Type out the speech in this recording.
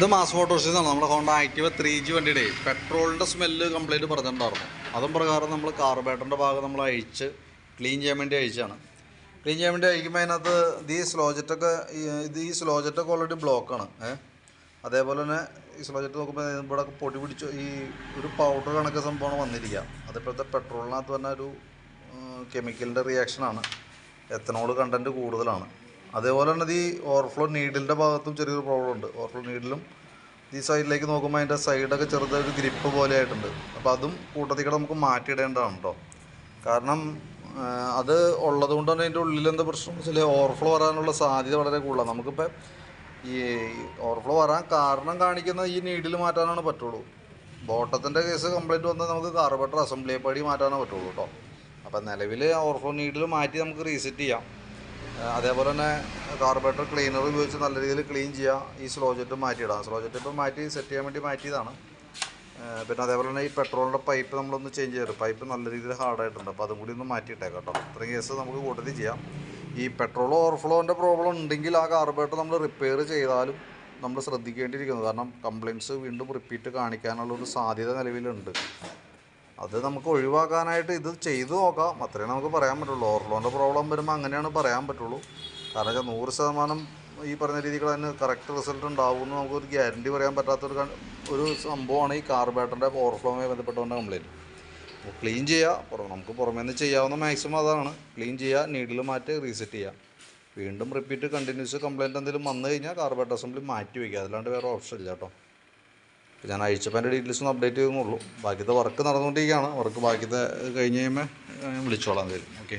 ഇത് mass photos നിന്നാണ് നമ്മുടെ ഹോണ്ട ആക്റ്റീവ ത്രീ ജി വണ്ടിയുടെ പെട്രോളിന്റെ സ്മെല്ല് കംപ്ലൈന്റ് പറഞ്ഞിട്ടുണ്ടായിരുന്നു. അതും പ്രകാരം നമ്മൾ കാർബേറ്ററിന്റെ ഭാഗം നമ്മൾ അഴിച്ച് ക്ലീൻ ചെയ്യാൻ വേണ്ടി അഴിച്ചാണ് ക്ലീൻ ചെയ്യാൻ വേണ്ടി അഴിക്കുമ്പോൾ അതിനകത്ത് ഈ സ്ലോജറ്റൊക്കെ ഇത് ഈ സ്ലോജറ്റൊക്കെ ഓൾറെഡി ബ്ലോക്കാണ് ഏഹ് അതേപോലെ തന്നെ ഈ സ്ലോജറ്റ് നോക്കുമ്പോൾ ഇവിടെ പൊടി പിടിച്ച് ഈ ഒരു പൗഡർ കണക്ക് സംഭവമാണ് വന്നിരിക്കുക അതിപ്പോഴത്തെ പെട്രോളിനകത്ത് തന്നെ ഒരു കെമിക്കലിന്റെ റിയാക്ഷനാണ് എത്തനോൾ കണ്ടന്റ് കൂടുതലാണ്. അതേപോലെ തന്നെ ഈ ഓവർഫ്ലോ നീഡിലിന്റെ ഭാഗത്തും ചെറിയൊരു പ്രോബ്ലം ഉണ്ട്. ഓവർഫ്ലോ നീഡിലും ഈ സൈഡിലേക്ക് നോക്കുമ്പോൾ അതിന്റെ സൈഡൊക്കെ ചെറുതായിട്ട് ഗ്രിപ്പ് പോലെ ആയിട്ടുണ്ട്. അപ്പോൾ അതും കൂട്ടത്തിൽ കൂടെ നമുക്ക് മാറ്റിയിടേണ്ടതാണ് കേട്ടോ കാരണം അത് ഉള്ളത് കൊണ്ട് തന്നെ അതിന്റെ ഉള്ളിൽ എന്താ പ്രശ്നം? വെച്ചാൽ ഓവർഫ്ലോ വരാനുള്ള സാധ്യത വളരെ കൂടുതലാണ് നമുക്കിപ്പോൾ ഈ ഓവർഫ്ലോ വരാൻ കാരണം കാണിക്കുന്ന ഈ നീഡിൽ മാറ്റാനാണ് പറ്റുള്ളൂ. ബോട്ടത്തിന്റെ കേസ് കംപ്ലൈന്റ് വന്നാൽ നമുക്ക് കാർബറേറ്റർ അസംബ്ലി പടി മാറ്റാനേ പറ്റുള്ളൂ കേട്ടോ അപ്പോൾ നിലവിൽ ഓവർഫ്ലോ നീഡിൽ മാറ്റി നമുക്ക് റീസെറ്റ് ചെയ്യാം. അതേപോലെ തന്നെ കാർബറേറ്റർ ക്ലീനർ ഉപയോഗിച്ച് നല്ല രീതിയിൽ ക്ലീൻ ചെയ്യുക ഈ സ്ലോ ജെറ്റ് മാറ്റിയിടാം. സ്ലോജറ്റ് ഇപ്പം മാറ്റി സെറ്റ് ചെയ്യാൻ വേണ്ടി മാറ്റിയതാണ്. പിന്നെ അതേപോലെ തന്നെ ഈ പെട്രോളിന്റെ പൈപ്പ് നമ്മളൊന്ന് ചേഞ്ച് ചെയ്തു പൈപ്പ് നല്ല രീതിയിൽ ഹാർഡായിട്ടുണ്ട് അപ്പോൾ അതും കൂടി ഒന്ന് മാറ്റിയിട്ടേക്കാം കേട്ടോ. ഇത്രയും കേസ് നമുക്ക് കൂട്ടത്തിൽ ചെയ്യാം. ഈ പെട്രോൾ ഓവർഫ്ലോന്റെ പ്രോബ്ലം ഉണ്ടെങ്കിൽ ആ കാർബറേറ്റർ നമ്മൾ റിപ്പയർ ചെയ്താലും നമ്മൾ ശ്രദ്ധിക്കേണ്ടിയിരിക്കുന്നു. കാരണം കംപ്ലയിന്റ്സ് വീണ്ടും റിപ്പീറ്റ് കാണിക്കാനുള്ളൊരു സാധ്യത നിലവിലുണ്ട്. അത് നമുക്ക് ഒഴിവാക്കാനായിട്ട് ഇത് ചെയ്തു നോക്കാം. അത്രേ നമുക്ക് പറയാൻ പറ്റുള്ളൂ. ഓവർഫ്ലോന്റെ പ്രോബ്ലം വരുമ്പോൾ അങ്ങനെയാണ് പറയാൻ പറ്റുള്ളൂ. കാരണം വെച്ചാൽ നൂറ് ശതമാനം ഈ പറഞ്ഞ രീതിയിൽ തന്നെ കറക്റ്റ് റിസൾട്ട് ഉണ്ടാവും എന്ന് നമുക്കൊരു ഗ്യാരണ്ടി പറയാൻ പറ്റാത്തൊരു ഒരു സംഭവമാണ് ഈ കാർബേറ്ററിന്റെ ഓവർഫ്ലോമായി ബന്ധപ്പെട്ടുകൊണ്ട് കംപ്ലയിന്റ് അപ്പോൾ ക്ലീൻ ചെയ്യുക നമുക്ക് പുറമേ നിന്ന് ചെയ്യാവുന്ന മാക്സിമം അതാണ്. ക്ലീൻ ചെയ്യുക നീഡിൽ മാറ്റി റീസെറ്റ് ചെയ്യുക വീണ്ടും റിപ്പീറ്റ് കണ്ടിന്യൂസ് കംപ്ലയിന്റ് എന്തെങ്കിലും വന്നു കഴിഞ്ഞാൽ കാർബേറ്റർ അസംബ്ലി മാറ്റി വയ്ക്കുക അല്ലാണ്ട് വേറെ ഓപ്ഷൻ ഇല്ല കേട്ടോ. ഞാൻ അയച്ചപ്പോൾ എന്റെ ഡീറ്റെയിൽസ് ഒന്ന് അപ്ഡേറ്റ് ചെയ്യുന്നുള്ളൂ ബാക്കിത്തെ വർക്ക് നടന്നുകൊണ്ടിരിക്കുകയാണ്. വർക്ക് ബാക്കിത്തെ കഴിഞ്ഞ് കഴിയുമ്പോൾ വിളിച്ചോളാം എന്തായാലും. ഓക്കെ